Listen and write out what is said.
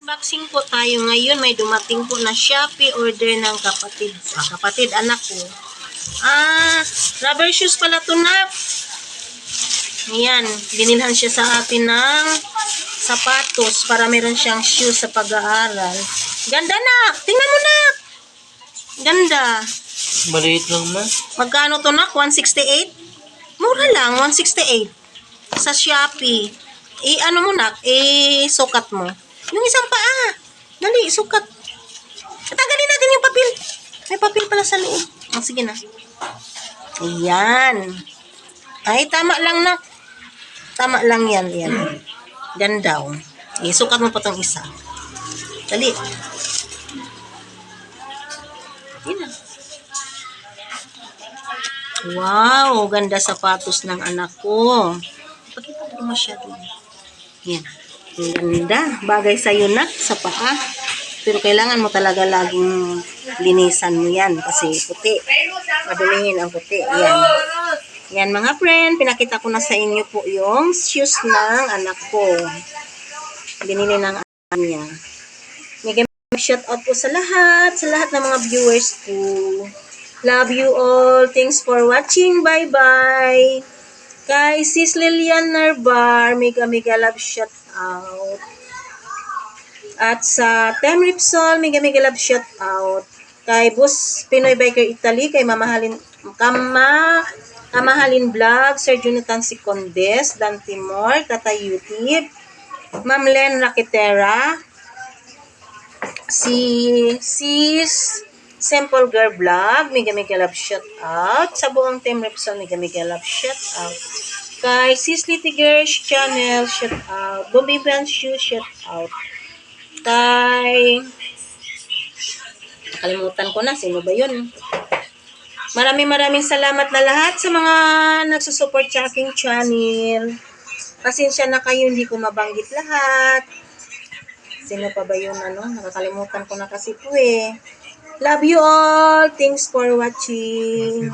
Unboxing po tayo ngayon. May dumating po na Shopee order ng kapatid. Ah, kapatid, anak ko. Ah, rubber shoes pala to na. Ayan, binilhan siya sa atin ng sapatos para meron siyang shoes sa pag-aaral. Ganda na! Tingnan mo na! Ganda. Maliit lang ma. Magkano to na? 168? Mura lang, 168. Sa Shopee. Eh, ano mo na? Eh, sukat mo. Yung isang paa. Dali, sukat. Tanggalin natin yung papel. May papel pala sa loob. Oh, sige na. Ayan. Ay, tama lang na. Tama lang yan. yan. Ganda. Oh. Eh, sukat mo pa tong isa. Dali. Na. Wow, ganda sapatos ng anak ko. Pakita ko masyado. Yan. Ang ganda. Bagay sa'yo na sa paa. Pero kailangan mo talaga laging linisan mo yan kasi puti. Madumihin ang puti. Yan. Yan mga friend, pinakita ko na sa inyo po yung shoes ng anak ko. Binili ng anak niya. Mega shout out po sa lahat, sa lahat ng mga viewers ko. Love you all. Thanks for watching. Bye-bye. Kay Sis Lilian Narbar, mega mega love shout out. At sa Tem Ripsol, mega mega love shout out. Kay Bus Pinoy Biker Italy, kay Mamahalin Kama Kamahalin Vlog, Sir Jonathan Sicondes, Dan Timor, Tata YouTube, Ma'am Len Raquetera, si Sis Simple Girl Vlog, mega mega love shout out. Sa buong Team Repsol, mega mega love shout out. Kay Sis Litty Girls Channel, shout out. Bobby Van Shoe, shout out. Kay... Nakalimutan ko na, sino ba yun? Maraming maraming salamat na lahat sa mga nagsusupport sa aking channel. Pasensya na kayo, hindi ko mabanggit lahat. Sino pa ba yun, ano? Nakakalimutan ko na kasi po eh. Love you all. Thanks for watching.